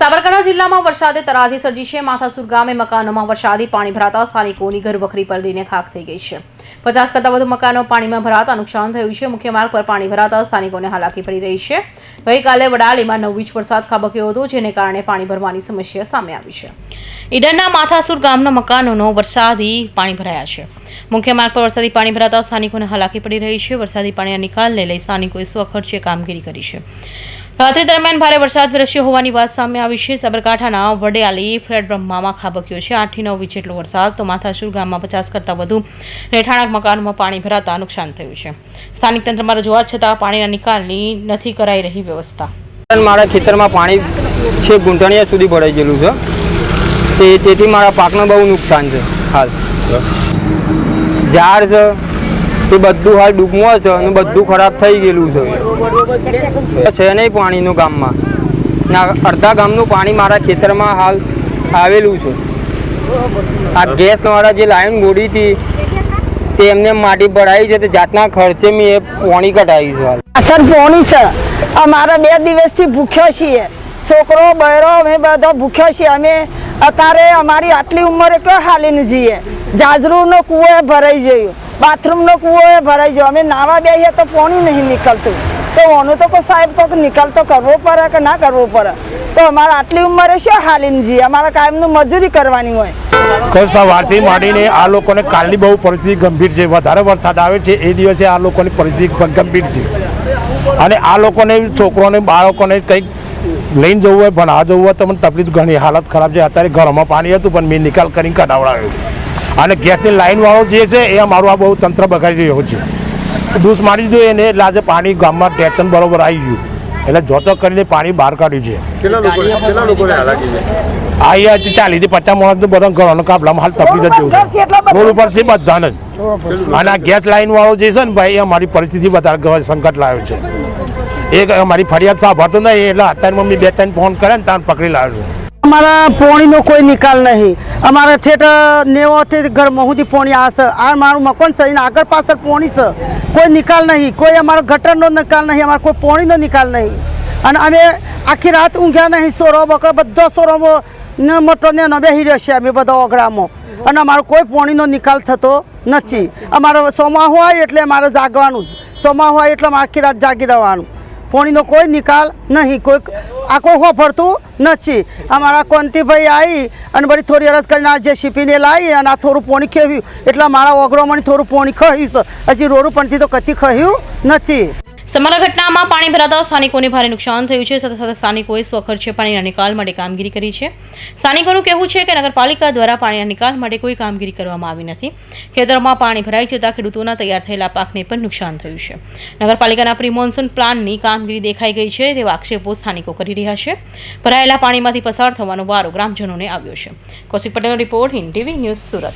સાબરકાંઠા જિલ્લામાં વરસાદે તરાજી સર્જી છે. માથાસુર ગામે મકાનોમાં વરસાદી પાણી ભરાતા સ્થાનિકોની ઘરવખરી પલળીને ખાખ થઈ ગઈ છે. પચાસ કરતાં વધુ મકાનો પાણીમાં ભરાતા નુકસાન થયું છે. મુખ્ય માર્ગ પર પાણી ભરાતા સ્થાનિકોને હાલાકી પડી રહી છે. ગઈકાલે વડાલીમાં નવ ઇંચ વરસાદ ખાબક્યો હતો, જેને કારણે પાણી ભરવાની સમસ્યા સામે આવી છે. ઈડરના માથાસુર ગામના મકાનોનો વરસાદી પાણી ભરાયા છે. મુખ્ય માર્ગ પર વરસાદી પાણી ભરાતા સ્થાનિકોને હાલાકી પડી રહી છે. વરસાદી પાણીના નિકાલને લઈ સ્થાનિકોએ સ્વખર્ચે કામગીરી કરી છે. રાત્રિ દરમિયાન ભારે વરસાદ વરસ્યો હોવાની વાત સામે આવી છે. સાબરકાંઠાના વડેયાલી, ફ્લેટ બ્રહ્મામાં ખાબક્યો છે. આઠથી નવ ઇંચ જેટલો વરસાદ તો માથાસુર ગામમાં પચાસ કરતાં વધુ રહેઠાણક મકાનોમાં પાણી ભરાતા નુકસાન થયું છે. સ્થાનિક તંત્રમાં રજૂઆત છતાં પાણીના નિકાલની નથી કરાઈ રહી વ્યવસ્થા. મારા ખેતરમાં પાણી છે ગુંટણિયા સુધી ભરાઈ ગયેલું છે. તે તેથી મારા પાકને બહુ નુકસાન છે, હાલ. ઝાડ છે, એ બધું હાલ ડૂબમાં છે અને બધું ખરાબ થઈ ગયેલું છે. છે નહીં પાણીનું ગામમાં. ના, અડધા ગામનું પાણી મારા ખેતરમાં હાલ આવેલું છે. આ ગેસ વાળા જે લાઈન ગોળી હતી તે એમને માટી ભરાઈ છે જાતના ખર્ચે મેં એ પાણી કઢાવી છે હાલ. અસર પોણી છે. અમારે બે દિવસથી ભૂખ્યો છીએ. છોકરો, બહેરો, અમે બધા ભૂખ્યો છીએ. અમે અત્યારે અમારી આટલી ઉંમરે કયો હાલીને જઈએ? જાજરૂનો કૂવો ભરાઈ ગયો. બાથરૂમનો કૂવો ભરાઈ ગયો. અમે નાવા બેસીએ તો પાણી નહીં નીકળતું. તો ઓનું તો કોઈ સાહેબ કોઈક નિકાલ તો કરવો પડે કે ના કરવો પડે? તો અમારે આટલી ઉંમરે શું હાલીને જઈએ અમારે કાયમનું મજૂરી કરવાની હોય. સવારથી માંડીને આ લોકોને કાલની બહુ પરિસ્થિતિ ગંભીર છે. વધારે વરસાદ આવે છે, એ દિવસે આ લોકોની પરિસ્થિતિ ગંભીર છે. અને આ લોકોને, છોકરોને, બાળકોને કંઈક લઈને જવું હોય ભણવા જવું હોય, તો મને તકલીફ ઘણી. હાલત ખરાબ છે. અત્યારે ઘરમાં પાણી હતું, પણ મેં નિકાલ કરીને કઢાવડાવ્યો. અને ગેસની લાઈનવાળો જે છે, એ અમારું આ બહુ તંત્ર બગાડી રહ્યો છે. ડૂસ મારી દીધું એને એટલે આજે પાણી ગામમાં ટેન્શન બરોબર આવી ગયું. એટલે જોતો કરીને પાણી બહાર કાઢ્યું છે. કેટલા લોકો કેટલા છે. આ અહીંયા ચાલી હતી પચાસ માણસ બધા ઘરોનો કાપલામાં હાલ તકલીફ જ જેવું રોડ ઉપર છે બધાને જ. અને આ ગેસ લાઈન વાળો જે છે ને ભાઈ એ અમારી પરિસ્થિતિ વધારે સંકટ લાવ્યો છે. એક અમારી ફરિયાદ સાંભળતો નહીં એટલે અત્યારે મમ્મી બે ત્રણ ફોન કરે ને ત્યાં પકડી લાવ્યો છું. અમારા પોણીનો કોઈ નિકાલ નહીં. અમારા ઠેઠ નેવોથી ઘરમાં સુધી પોણી આવશે આ મારું મકાન છે. એના આગળ પાછળ પોણી છે. કોઈ નિકાલ નહીં. કોઈ અમારો ગટરનો નિકાલ નહીં. અમારે કોઈ પોણીનો નિકાલ નહીં. અને અમે આખી રાત ઊંઘ્યા નહીં. સોરો બકરો બધો સોરો ને મોટો ને ન બેસી રહ્યો છે અમે બધા ઓગળામાં. અને અમારો કોઈ પોણીનો નિકાલ થતો નથી. અમારો સોમા હોય એટલે અમારે જાગવાનું જ. સોમા હોય એટલે અમારે આખી રાત જાગી રહેવાનું. પાણીનો કોઈ નિકાલ નહીં કોઈ આ કોઈ હોફરતું નથી. અમારા કોંતીભાઈ આવી અને બધી થોડી અરજ કરીને આ જે શીપીને લાવી અને આ થોડું પાણી ખેવ્યું. એટલે મારા ઓગરોમાં થોડું પાણી ખહ્યું હજી રોડ ઉપરથી તો કતી ખહ્યું નથી. સમગ્ર ઘટનામાં પાણી ભરાતા સ્થાનિકોને ભારે નુકસાન થયું છે. સાથે સાથે સ્થાનિકોએ સ્વખર્ચે પાણીના નિકાલ માટે કામગીરી કરી છે. સ્થાનિકોનું કહેવું છે કે નગરપાલિકા દ્વારા પાણીના નિકાલ માટે કોઈ કામગીરી કરવામાં આવી નથી. ખેતરોમાં પાણી ભરાઈ જતાં ખેડૂતોના તૈયાર થયેલા પાકને પણ નુકસાન થયું છે. નગરપાલિકાના પ્રી મોન્સૂન પ્લાનની કામગીરી દેખાઈ ગઈ છે. તેવા આક્ષેપો સ્થાનિકો કરી રહ્યા છે. ભરાયેલા પાણીમાંથી પસાર થવાનો વારો ગ્રામજનોને આવ્યો છે. કૌશિક પટેલનો report Hind TV news Surat.